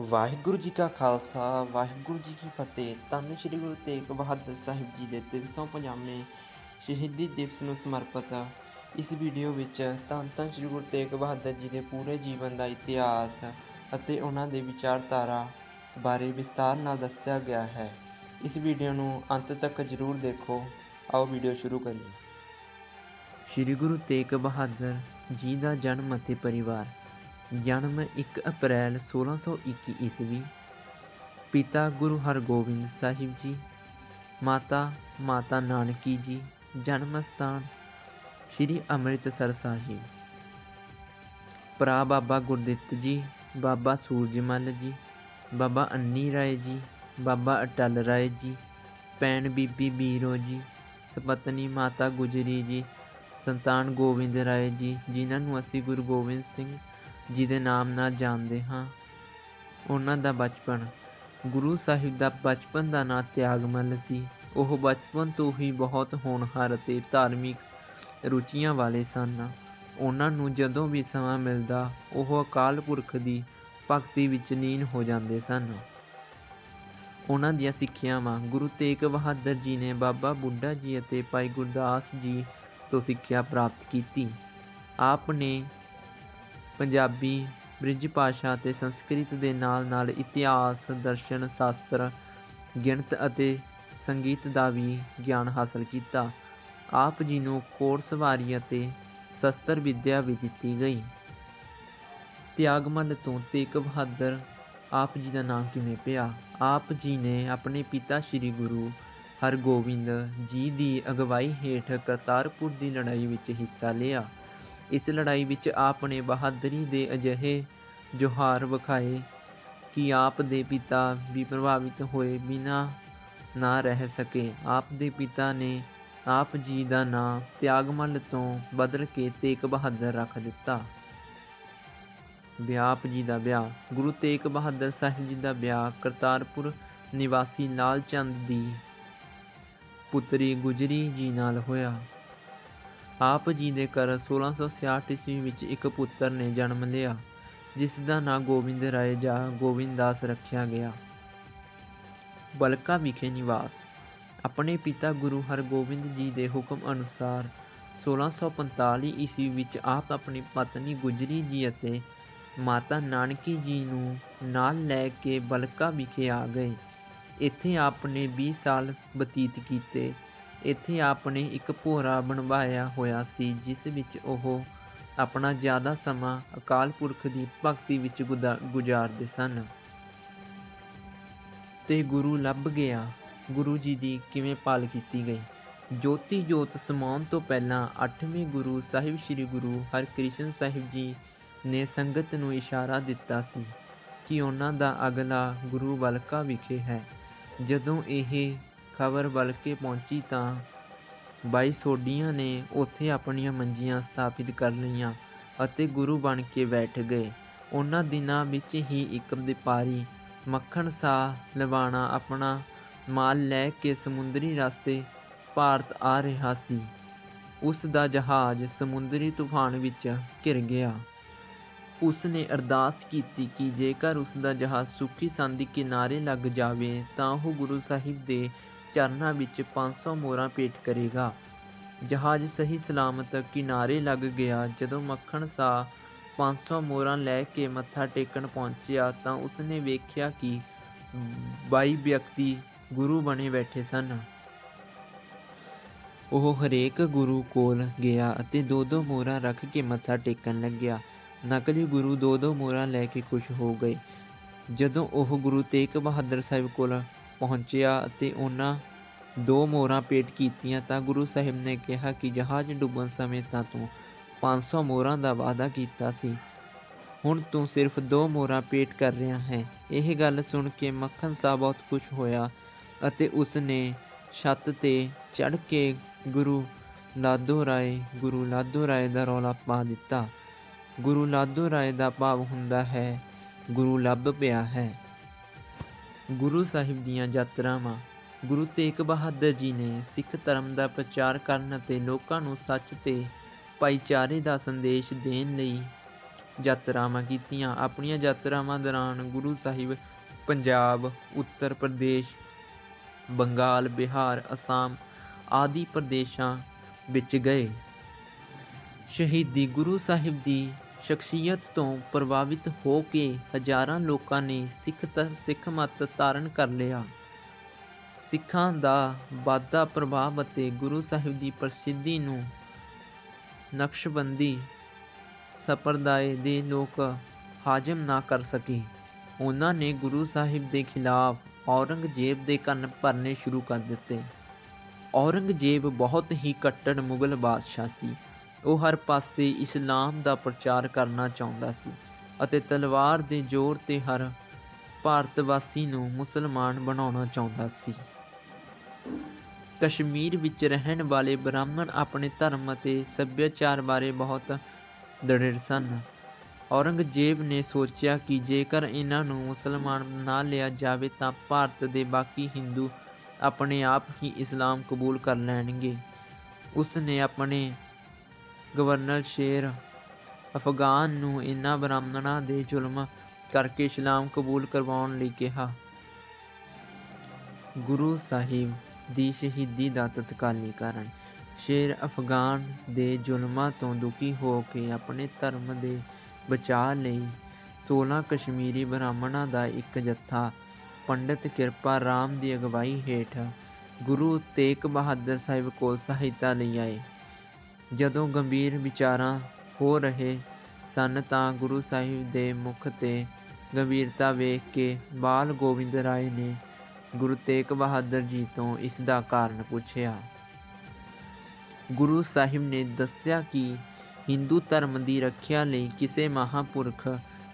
ਵਾਹਿਗੁਰੂ ਜੀ ਕਾ ਖਾਲਸਾ, ਵਾਹਿਗੁਰੂ ਜੀ ਕੀ ਫਤਿਹ। ਧੰਨ ਸ਼੍ਰੀ ਗੁਰੂ ਤੇਗ ਬਹਾਦਰ ਸਾਹਿਬ ਜੀ ਦੇ 350ਵੇਂ ਸ਼ਹੀਦੀ ਦਿਵਸ ਨੂੰ ਸਮਰਪਿਤ ਇਸ ਵੀਡੀਓ ਵਿੱਚ ਧੰਨ ਧੰਨ ਸ਼੍ਰੀ ਗੁਰੂ ਤੇਗ ਬਹਾਦਰ ਜੀ ਦੇ ਪੂਰੇ ਜੀਵਨ ਦਾ ਇਤਿਹਾਸ ਅਤੇ ਉਹਨਾਂ ਦੇ ਵਿਚਾਰਧਾਰਾ ਬਾਰੇ ਵਿਸਤਾਰ ਨਾਲ ਦੱਸਿਆ ਗਿਆ ਹੈ। ਇਸ ਵੀਡੀਓ ਨੂੰ ਅੰਤ ਤੱਕ ਜ਼ਰੂਰ ਦੇਖੋ। ਆਓ ਵੀਡੀਓ ਸ਼ੁਰੂ ਕਰੀਏ। ਸ਼੍ਰੀ ਗੁਰੂ ਤੇਗ ਬਹਾਦਰ ਜੀ ਦਾ ਜਨਮ ਅਤੇ ਪਰਿਵਾਰ ਜਨਮ 1 ਅਪ੍ਰੈਲ 1621 ਈਸਵੀ। ਪਿਤਾ ਗੁਰੂ ਹਰਗੋਬਿੰਦ ਸਾਹਿਬ ਜੀ, ਮਾਤਾ ਮਾਤਾ ਨਾਨਕੀ ਜੀ, ਜਨਮ ਸਥਾਨ ਸ਼੍ਰੀ ਅੰਮ੍ਰਿਤਸਰ ਸਾਹਿਬ। ਭਰਾ ਬਾਬਾ ਗੁਰਦਿੱਤ ਜੀ, ਬਾਬਾ ਸੂਰਜਮਲ ਜੀ, ਬਾਬਾ ਅੰਨੀ ਰਾਏ ਜੀ, ਬਾਬਾ ਅਟਲ ਰਾਏ ਜੀ, ਭੈਣ ਬੀਬੀ ਬੀਰੋ ਜੀ, ਸਪਤਨੀ ਮਾਤਾ ਗੁਜਰੀ ਜੀ, ਸੰਤਾਨ ਗੋਬਿੰਦ ਰਾਏ ਜੀ, ਜਿਨ੍ਹਾਂ ਨੂੰ ਅਸੀਂ ਗੁਰੂ ਗੋਬਿੰਦ ਸਿੰਘ ਜਿਹਦੇ ਨਾਮ ਨਾਲ ਜਾਣਦੇ ਹਾਂ। ਉਹਨਾਂ ਦਾ ਬਚਪਨ। ਗੁਰੂ ਸਾਹਿਬ ਦਾ ਬਚਪਨ ਦਾ ਨਾਂ ਤਿਆਗਮਲ ਸੀ। ਉਹ ਬਚਪਨ ਤੋਂ ਹੀ ਬਹੁਤ ਹੋਣਹਾਰ ਅਤੇ ਧਾਰਮਿਕ ਰੁਚੀਆਂ ਵਾਲੇ ਸਨ। ਉਹਨਾਂ ਨੂੰ ਜਦੋਂ ਵੀ ਸਮਾਂ ਮਿਲਦਾ, ਉਹ ਅਕਾਲ ਪੁਰਖ ਦੀ ਭਗਤੀ ਵਿੱਚ ਲੀਨ ਹੋ ਜਾਂਦੇ ਸਨ। ਉਹਨਾਂ ਦੀਆਂ ਸਿੱਖਿਆਵਾਂ ਗੁਰੂ ਤੇਗ ਬਹਾਦਰ ਜੀ ਨੇ ਬਾਬਾ ਬੁੱਢਾ ਜੀ ਅਤੇ ਭਾਈ ਗੁਰਦਾਸ ਜੀ ਤੋਂ ਸਿੱਖਿਆ ਪ੍ਰਾਪਤ ਕੀਤੀ। ਆਪ ਨੇ ਪੰਜਾਬੀ ਬ੍ਰਿਜ ਭਾਸ਼ਾ ਅਤੇ ਸੰਸਕ੍ਰਿਤ ਦੇ ਨਾਲ-ਨਾਲ ਇਤਿਹਾਸ, ਦਰਸ਼ਨ ਸ਼ਾਸਤਰ, ਗਣਿਤ ਅਤੇ ਸੰਗੀਤ ਦਾ ਵੀ ਗਿਆਨ ਹਾਸਲ ਕੀਤਾ। ਆਪ ਜੀ ਨੂੰ ਘੋੜਸਵਾਰੀ ਅਤੇ ਸ਼ਸਤਰ ਵਿੱਦਿਆ ਵੀ ਦਿੱਤੀ ਗਈ। ਤਿਆਗਮੱਲ ਤੋਂ ਤੇਗ ਬਹਾਦਰ ਆਪ ਜੀ ਦਾ ਨਾਮ ਕਿਵੇਂ ਪਿਆ? ਆਪ ਜੀ ਨੇ ਆਪਣੇ ਪਿਤਾ ਸ੍ਰੀ ਗੁਰੂ ਹਰਗੋਬਿੰਦ ਜੀ ਦੀ ਅਗਵਾਈ ਹੇਠ ਕਰਤਾਰਪੁਰ ਦੀ ਲੜਾਈ ਵਿੱਚ ਹਿੱਸਾ ਲਿਆ। ਇਸ ਲੜਾਈ ਵਿੱਚ ਆਪ ਨੇ ਬਹਾਦਰੀ ਦੇ ਅਜਿਹੇ ਜੌਹਰ ਵਿਖਾਏ ਕਿ ਆਪ ਦੇ ਪਿਤਾ ਵੀ ਪ੍ਰਭਾਵਿਤ ਹੋਏ ਬਿਨਾਂ ਨਾ ਰਹਿ ਸਕੇ। ਆਪ ਦੇ ਪਿਤਾ ਨੇ ਆਪ ਜੀ ਦਾ ਨਾਂ ਤਿਆਗਮੱਲ ਤੋਂ ਬਦਲ ਕੇ ਤੇਗ ਬਹਾਦਰ ਰੱਖ ਦਿੱਤਾ। ਵਿਆਪ ਜੀ ਦਾ ਵਿਆਹ, ਗੁਰੂ ਤੇਗ ਬਹਾਦਰ ਸਾਹਿਬ ਜੀ ਦਾ ਵਿਆਹ, ਕਰਤਾਰਪੁਰ ਨਿਵਾਸੀ ਲਾਲ ਚੰਦ ਦੀ ਪੁੱਤਰੀ ਗੁਜਰੀ ਜੀ ਨਾਲ ਹੋਇਆ। ਆਪ ਜੀ ਦੇ ਘਰ 1666 ਈਸਵੀ ਵਿੱਚ ਇੱਕ ਪੁੱਤਰ ਨੇ ਜਨਮ ਲਿਆ, ਜਿਸ ਦਾ ਨਾਂ ਗੋਬਿੰਦ ਰਾਏ ਜਾਂ ਗੋਬਿੰਦਦਾਸ ਰੱਖਿਆ ਗਿਆ। ਬਲਕਾ ਵਿਖੇ ਨਿਵਾਸ ਆਪਣੇ ਪਿਤਾ ਗੁਰੂ ਹਰਗੋਬਿੰਦ ਜੀ ਦੇ ਹੁਕਮ ਅਨੁਸਾਰ 1645 ਈਸਵੀ ਵਿੱਚ ਆਪ ਆਪਣੀ ਪਤਨੀ ਗੁਜਰੀ ਜੀ ਅਤੇ ਮਾਤਾ ਨਾਨਕੀ ਜੀ ਨੂੰ ਨਾਲ ਲੈ ਕੇ ਬਲਕਾ ਵਿਖੇ ਆ ਗਏ। ਇੱਥੇ ਆਪ ਨੇ 20 ਸਾਲ ਬਤੀਤ ਕੀਤੇ। ਇੱਥੇ ਆਪ ਨੇ ਇੱਕ ਭੋਰਾ ਬਣਵਾਇਆ ਹੋਇਆ ਸੀ, ਜਿਸ ਵਿੱਚ ਉਹ ਆਪਣਾ ਜ਼ਿਆਦਾ ਸਮਾਂ ਅਕਾਲ ਪੁਰਖ ਦੀ ਭਗਤੀ ਵਿੱਚ ਗੁਜ਼ਾਰਦੇ ਸਨ। ਤੇ ਗੁਰੂ ਲੱਭ ਗਿਆ ਗੁਰੂ ਜੀ ਦੀ ਕਿਵੇਂ ਭਾਲ ਕੀਤੀ ਗਈ ਜੋਤੀ ਜੋਤ ਸਮਾਉਣ ਤੋਂ ਪਹਿਲਾਂ ਅੱਠਵੇਂ ਗੁਰੂ ਸਾਹਿਬ ਸ੍ਰੀ ਗੁਰੂ ਹਰਕ੍ਰਿਸ਼ਨ ਸਾਹਿਬ ਜੀ ਨੇ ਸੰਗਤ ਨੂੰ ਇਸ਼ਾਰਾ ਦਿੱਤਾ ਸੀ ਕਿ ਉਹਨਾਂ ਦਾ ਅਗਲਾ ਗੁਰੂ ਵਲਕਾ ਵਿਖੇ ਹੈ। ਜਦੋਂ ਇਹ ਖਬਰ ਬਲਕੇ ਪਹੁੰਚੀ ਤਾਂ ਬਾਈ ਸੋਢੀਆਂ ਨੇ ਉੱਥੇ ਆਪਣੀਆਂ ਮੰਜੀਆਂ ਸਥਾਪਿਤ ਕਰ ਲਈਆਂ ਅਤੇ ਗੁਰੂ ਬਣ ਕੇ ਬੈਠ ਗਏ। ਉਹਨਾਂ ਦਿਨਾਂ ਵਿੱਚ ਹੀ ਇੱਕ ਵਪਾਰੀ ਮੱਖਣ ਸ਼ਾਹ ਲਵਾਣਾ ਆਪਣਾ ਮਾਲ ਲੈ ਕੇ ਸਮੁੰਦਰੀ ਰਸਤੇ ਭਾਰਤ ਆ ਰਿਹਾ ਸੀ। ਉਸ ਦਾ ਜਹਾਜ਼ ਸਮੁੰਦਰੀ ਤੂਫਾਨ ਵਿੱਚ ਘਿਰ ਗਿਆ। ਉਸ ਨੇ ਅਰਦਾਸ ਕੀਤੀ ਕਿ ਜੇਕਰ ਉਸ ਦਾ ਜਹਾਜ਼ ਸੁਖੀ ਸਾਂਦੀ ਕਿਨਾਰੇ ਲੱਗ ਜਾਵੇ ਤਾਂ ਉਹ ਗੁਰੂ ਸਾਹਿਬ ਦੇ ਚਰਨਾਂ ਵਿੱਚ 500 ਮੋਹਰਾਂ ਭੇਟ ਕਰੇਗਾ। ਜਹਾਜ਼ ਸਹੀ ਸਲਾਮਤ ਕਿਨਾਰੇ ਲੱਗ ਗਿਆ। ਜਦੋਂ ਮੱਖਣ ਸ਼ਾਹ 500 ਮੋਹਰਾਂ ਲੈ ਕੇ ਮੱਥਾ ਟੇਕਣ ਪਹੁੰਚਿਆ ਤਾਂ ਉਸਨੇ ਵੇਖਿਆ ਕਿ ਬਾਈ ਵਿਅਕਤੀ ਗੁਰੂ ਬਣੇ ਬੈਠੇ ਸਨ। ਉਹ ਹਰੇਕ ਗੁਰੂ ਕੋਲ ਗਿਆ ਅਤੇ ਦੋ-ਦੋ ਮੋਹਰਾਂ ਰੱਖ ਕੇ ਮੱਥਾ ਟੇਕਣ ਲੱਗਿਆ। ਨਕਲੀ ਗੁਰੂ ਦੋ-ਦੋ ਮੋਹਰਾਂ ਲੈ ਕੇ ਖੁਸ਼ ਹੋ ਗਏ। ਜਦੋਂ ਉਹ ਗੁਰੂ ਤੇਗ ਬਹਾਦਰ ਸਾਹਿਬ ਕੋਲ ਪਹੁੰਚਿਆ ਅਤੇ ਉਹਨਾਂ ਦੋ ਮੋਹਰਾਂ ਭੇਟ ਕੀਤੀਆਂ ਤਾਂ ਗੁਰੂ ਸਾਹਿਬ ਨੇ ਕਿਹਾ ਕਿ ਜਹਾਜ਼ ਡੁੱਬਣ ਸਮੇਂ ਤਾਂ ਤੂੰ 500 ਮੋਹਰਾਂ ਦਾ ਵਾਅਦਾ ਕੀਤਾ ਸੀ ਹੁਣ ਤੂੰ ਸਿਰਫ ਦੋ ਮੋਹਰਾਂ ਭੇਟ ਕਰ ਰਿਹਾ ਹੈ। ਇਹ ਗੱਲ ਸੁਣ ਕੇ ਮੱਖਣ ਸਾਹਿਬ ਬਹੁਤ ਖੁਸ਼ ਹੋਇਆ ਅਤੇ ਉਸ ਨੇ ਛੱਤ ਤੇ ਚੜ੍ਹ ਕੇ ਗੁਰੂ ਲਾਦੋ ਰਾਏ, ਗੁਰੂ ਲਾਦੋ ਰਾਏ ਦਾ ਰੌਲਾ ਪਾ ਦਿੱਤਾ। ਗੁਰੂ ਲਾਦੋ ਰਾਏ ਦਾ ਭਾਵ ਹੁੰਦਾ ਹੈ, ਗੁਰੂ ਲੱਭ ਪਿਆ ਹੈ। ਗੁਰੂ ਸਾਹਿਬ ਦੀਆਂ ਯਾਤਰਾਵਾਂ। ਗੁਰੂ ਤੇਗ ਬਹਾਦਰ ਜੀ ਨੇ ਸਿੱਖ ਧਰਮ ਦਾ ਪ੍ਰਚਾਰ ਕਰਨ ਅਤੇ ਲੋਕਾਂ ਨੂੰ ਸੱਚ ਤੇ ਭਾਈਚਾਰੇ ਦਾ ਸੰਦੇਸ਼ ਦੇਣ ਲਈ ਯਾਤਰਾਵਾਂ ਕੀਤੀਆਂ। ਆਪਣੀਆਂ ਯਾਤਰਾਵਾਂ ਦੌਰਾਨ ਗੁਰੂ ਸਾਹਿਬ ਪੰਜਾਬ, ਉੱਤਰ ਪ੍ਰਦੇਸ਼, ਬੰਗਾਲ, ਬਿਹਾਰ, ਅਸਾਮ ਆਦਿ ਪ੍ਰਦੇਸ਼ਾਂ ਵਿੱਚ ਗਏ। ਸ਼ਹੀਦੀ ਗੁਰੂ ਸਾਹਿਬ ਦੀ ਸ਼ਖਸੀਅਤ ਤੋਂ ਪ੍ਰਭਾਵਿਤ ਹੋ ਕੇ ਹਜ਼ਾਰਾਂ ਲੋਕਾਂ ਨੇ ਸਿੱਖ ਸਿੱਖ ਮਤ ਧਾਰਨ ਕਰ ਲਿਆ। ਸਿੱਖਾਂ ਦਾ ਵਾਧਾ ਪ੍ਰਭਾਵ ਅਤੇ ਗੁਰੂ ਸਾਹਿਬ ਦੀ ਪ੍ਰਸਿੱਧੀ ਨੂੰ ਨਕਸ਼ਬੰਦੀ ਸੰਪਰਦਾਇ ਦੇ ਲੋਕ ਹਾਜ਼ਮ ਨਾ ਕਰ ਸਕੇ। ਉਹਨਾਂ ਨੇ ਗੁਰੂ ਸਾਹਿਬ ਦੇ ਖਿਲਾਫ ਔਰੰਗਜ਼ੇਬ ਦੇ ਕੰਨ ਭਰਨੇ ਸ਼ੁਰੂ ਕਰ ਦਿੱਤੇ। ਔਰੰਗਜ਼ੇਬ ਬਹੁਤ ਹੀ ਕੱਟੜ ਮੁਗਲ ਬਾਦਸ਼ਾਹ ਸੀ। ਉਹ ਹਰ ਪਾਸੇ ਇਸਲਾਮ ਦਾ ਪ੍ਰਚਾਰ ਕਰਨਾ ਚਾਹੁੰਦਾ ਸੀ ਅਤੇ ਤਲਵਾਰ ਦੇ ਜ਼ੋਰ ਤੇ ਹਰ ਭਾਰਤ ਵਾਸੀ ਨੂੰ ਮੁਸਲਮਾਨ ਬਣਾਉਣਾ ਚਾਹੁੰਦਾ ਸੀ। ਕਸ਼ਮੀਰ ਵਿੱਚ ਰਹਿਣ ਵਾਲੇ ਬ੍ਰਾਹਮਣ ਆਪਣੇ ਧਰਮ ਅਤੇ ਸੱਭਿਆਚਾਰ ਬਾਰੇ ਬਹੁਤ ਦ੍ਰਿੜ ਸਨ। ਔਰੰਗਜ਼ੇਬ ਨੇ ਸੋਚਿਆ ਕਿ ਜੇਕਰ ਇਹਨਾਂ ਨੂੰ ਮੁਸਲਮਾਨ ਬਣਾ ਲਿਆ ਜਾਵੇ ਤਾਂ ਭਾਰਤ ਦੇ ਬਾਕੀ ਹਿੰਦੂ ਆਪਣੇ ਆਪ ਹੀ ਇਸਲਾਮ ਕਬੂਲ ਕਰ ਲੈਣਗੇ। ਉਸ ਨੇ ਆਪਣੇ ਗਵਰਨਰ ਸ਼ੇਰ ਅਫਗਾਨ ਨੂੰ ਇਹਨਾਂ ਬ੍ਰਾਹਮਣਾਂ ਦੇ ਜ਼ੁਲਮ ਕਰਕੇ ਇਸਲਾਮ ਕਬੂਲ ਕਰਵਾਉਣ ਲਈ ਕਿਹਾ। ਗੁਰੂ ਸਾਹਿਬ ਦੀ ਸ਼ਹੀਦੀ ਦਾ ਤਤਕਾਲੀ ਕਾਰਨ ਸ਼ੇਰ ਅਫਗਾਨ ਦੇ ਜ਼ੁਲਮਾਂ ਤੋਂ ਦੁਖੀ ਹੋ ਕੇ ਆਪਣੇ ਧਰਮ ਦੇ ਬਚਾਅ ਲਈ 16 ਕਸ਼ਮੀਰੀ ਬ੍ਰਾਹਮਣਾਂ ਦਾ ਇੱਕ ਜੱਥਾ, ਪੰਡਿਤ ਕਿਰਪਾ ਰਾਮ ਦੀ ਅਗਵਾਈ ਹੇਠ ਗੁਰੂ ਤੇਗ ਬਹਾਦਰ ਸਾਹਿਬ ਕੋਲ ਸਹਾਇਤਾ ਲਈ ਆਏ। ਜਦੋਂ ਗੰਭੀਰ ਵਿਚਾਰਾਂ ਹੋ ਰਹੇ ਸਨ ਤਾਂ ਗੁਰੂ ਸਾਹਿਬ ਦੇ ਮੁਖ ਤੇ ਗੰਭੀਰਤਾ ਵੇਖ ਕੇ ਬਾਲ ਗੋਬਿੰਦ ਰਾਏ ਨੇ ਗੁਰੂ ਤੇਗ ਬਹਾਦਰ ਜੀ ਤੋਂ ਇਸ ਦਾ ਕਾਰਨ ਪੁੱਛਿਆ। ਗੁਰੂ ਸਾਹਿਬ ਨੇ ਦੱਸਿਆ ਕਿ ਹਿੰਦੂ ਧਰਮ ਦੀ ਰੱਖਿਆ ਲਈ ਕਿਸੇ ਮਹਾਪੁਰਖ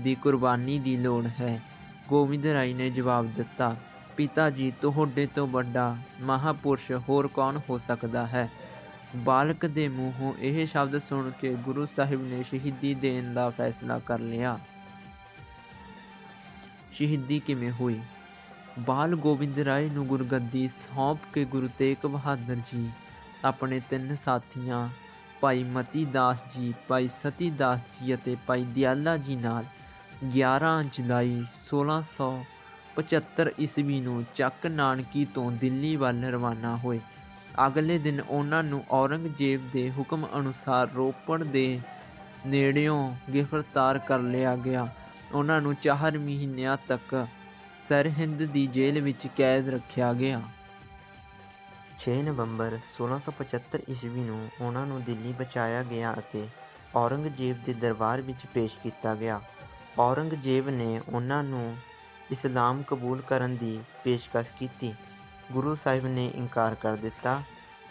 ਦੀ ਕੁਰਬਾਨੀ ਦੀ ਲੋੜ ਹੈ। ਗੋਬਿੰਦ ਰਾਏ ਨੇ ਜਵਾਬ ਦਿੱਤਾ, ਪਿਤਾ ਜੀ, ਤੁਹਾਡੇ ਤੋਂ ਵੱਡਾ ਮਹਾਪੁਰਸ਼ ਹੋਰ ਕੌਣ ਹੋ ਸਕਦਾ ਹੈ? ਬਾਲਕ ਦੇ ਮੂੰਹੋਂ ਇਹ ਸ਼ਬਦ ਸੁਣ ਕੇ ਗੁਰੂ ਸਾਹਿਬ ਨੇ ਸ਼ਹੀਦੀ ਦੇਣ ਦਾ ਫੈਸਲਾ ਕਰ ਲਿਆ। ਸ਼ਹੀਦੀ ਕਿਵੇਂ ਹੋਈ? ਬਾਲ ਗੋਬਿੰਦ ਰਾਏ ਨੂੰ ਗੁਰਗੱਦੀ ਸੌਂਪ ਕੇ ਗੁਰੂ ਤੇਗ ਬਹਾਦਰ ਜੀ, ਆਪਣੇ ਤਿੰਨ ਸਾਥੀਆਂ, ਭਾਈ ਮਤੀ ਦਾਸ ਜੀ, ਭਾਈ ਸਤੀ ਦਾਸ ਜੀ ਅਤੇ ਭਾਈ ਦਿਆਲਾ ਜੀ ਨਾਲ 11 ਜੁਲਾਈ 1675 ਈਸਵੀ ਨੂੰ ਚੱਕ ਨਾਨਕੀ ਤੋਂ ਦਿੱਲੀ ਵੱਲ ਰਵਾਨਾ ਹੋਏ। ਅਗਲੇ ਦਿਨ ਉਹਨਾਂ ਨੂੰ ਔਰੰਗਜ਼ੇਬ ਦੇ ਹੁਕਮ ਅਨੁਸਾਰ ਰੋਪੜ ਦੇ ਨੇੜਿਓਂ ਗ੍ਰਿਫਤਾਰ ਕਰ ਲਿਆ ਗਿਆ। ਉਹਨਾਂ ਨੂੰ 4 ਮਹੀਨਿਆਂ ਤੱਕ ਸਰਹਿੰਦ ਦੀ ਜੇਲ੍ਹ ਵਿੱਚ ਕੈਦ ਰੱਖਿਆ ਗਿਆ। 6 ਨਵੰਬਰ 1675 ਈਸਵੀ ਨੂੰ ਉਹਨਾਂ ਨੂੰ ਦਿੱਲੀ ਪਹੁੰਚਾਇਆ ਗਿਆ ਅਤੇ ਔਰੰਗਜ਼ੇਬ ਦੇ ਦਰਬਾਰ ਵਿੱਚ ਪੇਸ਼ ਕੀਤਾ ਗਿਆ। ਔਰੰਗਜ਼ੇਬ ਨੇ ਉਹਨਾਂ ਨੂੰ ਇਸਲਾਮ ਕਬੂਲ ਕਰਨ ਦੀ ਪੇਸ਼ਕਸ਼ ਕੀਤੀ। ਗੁਰੂ ਸਾਹਿਬ ਨੇ ਇਨਕਾਰ ਕਰ ਦਿੱਤਾ।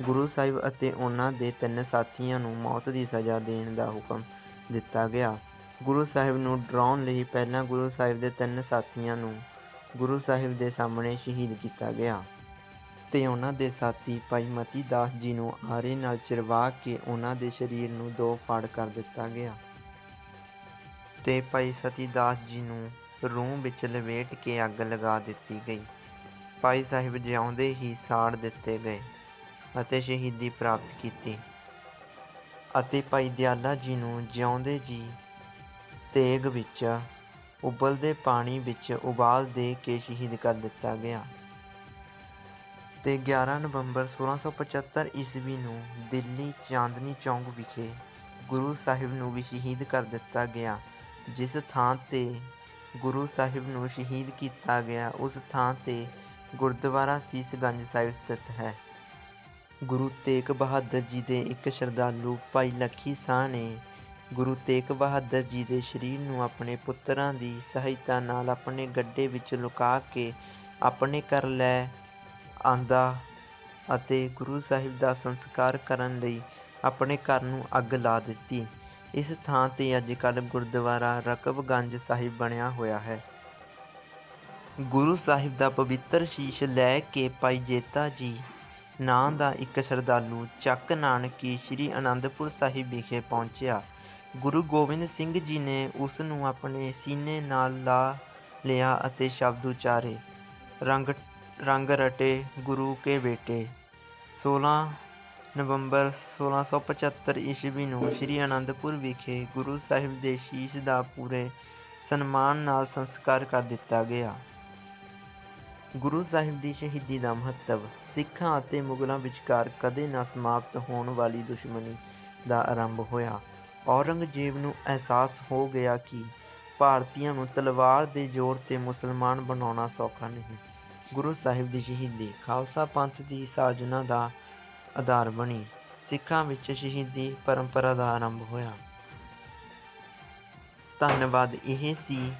ਗੁਰੂ ਸਾਹਿਬ ਅਤੇ ਉਹਨਾਂ ਦੇ ਤਿੰਨ ਸਾਥੀਆਂ ਨੂੰ ਮੌਤ ਦੀ ਸਜ਼ਾ ਦੇਣ ਦਾ ਹੁਕਮ ਦਿੱਤਾ ਗਿਆ। ਗੁਰੂ ਸਾਹਿਬ ਨੂੰ ਡਰਾਉਣ ਲਈ ਪਹਿਲਾਂ ਗੁਰੂ ਸਾਹਿਬ ਦੇ ਤਿੰਨ ਸਾਥੀਆਂ ਨੂੰ ਗੁਰੂ ਸਾਹਿਬ ਦੇ ਸਾਹਮਣੇ ਸ਼ਹੀਦ ਕੀਤਾ ਗਿਆ। ਤੇ ਉਹਨਾਂ ਦੇ ਸਾਥੀ ਭਾਈ ਮਤੀ ਦਾਸ ਜੀ ਨੂੰ ਆਰੇ ਨਾਲ ਚਿਰਵਾ ਕੇ ਉਹਨਾਂ ਦੇ ਸਰੀਰ ਨੂੰ ਦੋ ਫਾੜ ਕਰ ਦਿੱਤਾ ਗਿਆ। ਤੇ ਭਾਈ ਸਤੀ ਦਾਸ ਜੀ ਨੂੰ ਰੂਹ ਵਿੱਚ ਲਵੇਟ ਕੇ ਅੱਗ ਲਗਾ ਦਿੱਤੀ ਗਈ। ਭਾਈ ਸਾਹਿਬ ਜਿਉਂਦੇ ਹੀ ਸਾੜ ਦਿੱਤੇ ਗਏ ਅਤੇ ਸ਼ਹੀਦੀ ਪ੍ਰਾਪਤ ਕੀਤੀ। ਅਤੇ ਭਾਈ ਦਿਆਲਾ ਜੀ ਨੂੰ ਜਿਉਂਦੇ ਜੀ ਤੇਗ ਵਿੱਚ ਉਬਲਦੇ ਪਾਣੀ ਵਿੱਚ ਉਬਾਲ ਦੇ ਕੇ ਸ਼ਹੀਦ ਕਰ ਦਿੱਤਾ ਗਿਆ। ਤੇ 11 ਨਵੰਬਰ 1675 ਈਸਵੀ ਨੂੰ ਦਿੱਲੀ ਚਾਂਦਨੀ ਚੌਂਕ ਵਿਖੇ ਗੁਰੂ ਸਾਹਿਬ ਨੂੰ ਵੀ ਸ਼ਹੀਦ ਕਰ ਦਿੱਤਾ ਗਿਆ, ਜਿਸ ਥਾਂ ਤੇ ਗੁਰੂ ਸਾਹਿਬ ਨੂੰ ਸ਼ਹੀਦ ਕੀਤਾ ਗਿਆ, ਉਸ ਥਾਂ ਤੇ ਗੁਰਦੁਆਰਾ ਸੀਸਗੰਜ ਸਾਹਿਬ ਸਥਿਤ ਹੈ। ਗੁਰੂ ਤੇਗ ਬਹਾਦਰ ਜੀ ਦੇ ਇੱਕ ਸ਼ਰਧਾਲੂ ਭਾਈ ਲੱਖੀ ਸਾਹ ਨੇ ਗੁਰੂ ਤੇਗ ਬਹਾਦਰ ਜੀ ਦੇ ਸਰੀਰ ਨੂੰ ਆਪਣੇ ਪੁੱਤਰਾਂ ਦੀ ਸਹਾਇਤਾ ਨਾਲ ਆਪਣੇ ਗੱਡੇ ਵਿੱਚ ਲੁਕਾ ਕੇ ਆਪਣੇ ਘਰ ਲੈ ਆਂਦਾ ਅਤੇ ਗੁਰੂ ਸਾਹਿਬ ਦਾ ਸੰਸਕਾਰ ਕਰਨ ਲਈ ਆਪਣੇ ਘਰ ਨੂੰ ਅੱਗ ਲਾ ਦਿੱਤੀ। ਇਸ ਥਾਂ ਤੇ ਅੱਜ ਕੱਲ੍ਹ ਗੁਰਦੁਆਰਾ ਰਕਬਗੰਜ ਸਾਹਿਬ ਬਣਿਆ ਹੋਇਆ ਹੈ। ਗੁਰੂ ਸਾਹਿਬ ਦਾ ਪਵਿੱਤਰ ਸ਼ੀਸ਼ ਲੈ ਕੇ ਭਾਈ ਜੇਤਾ ਜੀ। ਨਾਂ ਦਾ ਇੱਕ ਸ਼ਰਧਾਲੂ ਚੱਕ ਨਾਨਕੀ ਸ੍ਰੀ ਅਨੰਦਪੁਰ ਸਾਹਿਬ ਵਿਖੇ ਪਹੁੰਚਿਆ। ਗੁਰੂ ਗੋਬਿੰਦ ਸਿੰਘ ਜੀ ਨੇ ਉਸ ਨੂੰ ਆਪਣੇ ਸੀਨੇ ਨਾਲ ਲਾ ਲਿਆ ਅਤੇ ਸ਼ਬਦ ਉਚਾਰੇ, ਰੰਗ ਰੰਗ ਰਟੇ ਗੁਰੂ ਕੇ ਬੇਟੇ। 16 ਨਵੰਬਰ 1675 ਈਸਵੀ ਨੂੰ ਸ੍ਰੀ ਅਨੰਦਪੁਰ ਵਿਖੇ ਗੁਰੂ ਸਾਹਿਬ ਦੇ ਸ਼ੀਸ਼ ਦਾ ਪੂਰੇ ਸਨਮਾਨ ਨਾਲ ਸੰਸਕਾਰ ਕਰ ਦਿੱਤਾ ਗਿਆ। ਗੁਰੂ ਸਾਹਿਬ ਦੀ ਸ਼ਹੀਦੀ ਦਾ ਮਹੱਤਵ ਸਿੱਖਾਂ ਅਤੇ ਮੁਗਲਾਂ ਵਿਚਕਾਰ ਕਦੇ ਨਾ ਸਮਾਪਤ ਹੋਣ ਵਾਲੀ ਦੁਸ਼ਮਣੀ ਦਾ ਆਰੰਭ ਹੋਇਆ। ਔਰੰਗਜ਼ੇਬ ਨੂੰ ਅਹਿਸਾਸ ਹੋ ਗਿਆ ਕਿ ਭਾਰਤੀਆਂ ਨੂੰ ਤਲਵਾਰ ਦੇ ਜ਼ੋਰ ਤੇ ਮੁਸਲਮਾਨ ਬਣਾਉਣਾ ਸੌਖਾ ਨਹੀਂ। ਗੁਰੂ ਸਾਹਿਬ ਦੀ ਸ਼ਹੀਦੀ ਖਾਲਸਾ ਪੰਥ ਦੀ ਸਾਜਨਾ ਦਾ ਆਧਾਰ ਬਣੀ। ਸਿੱਖਾਂ ਵਿੱਚ ਸ਼ਹੀਦੀ ਪਰੰਪਰਾ ਦਾ ਆਰੰਭ ਹੋਇਆ। ਧੰਨਵਾਦ, ਇਹ ਸੀ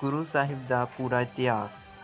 ਗੁਰੂ ਸਾਹਿਬ ਦਾ ਪੂਰਾ ਇਤਿਹਾਸ।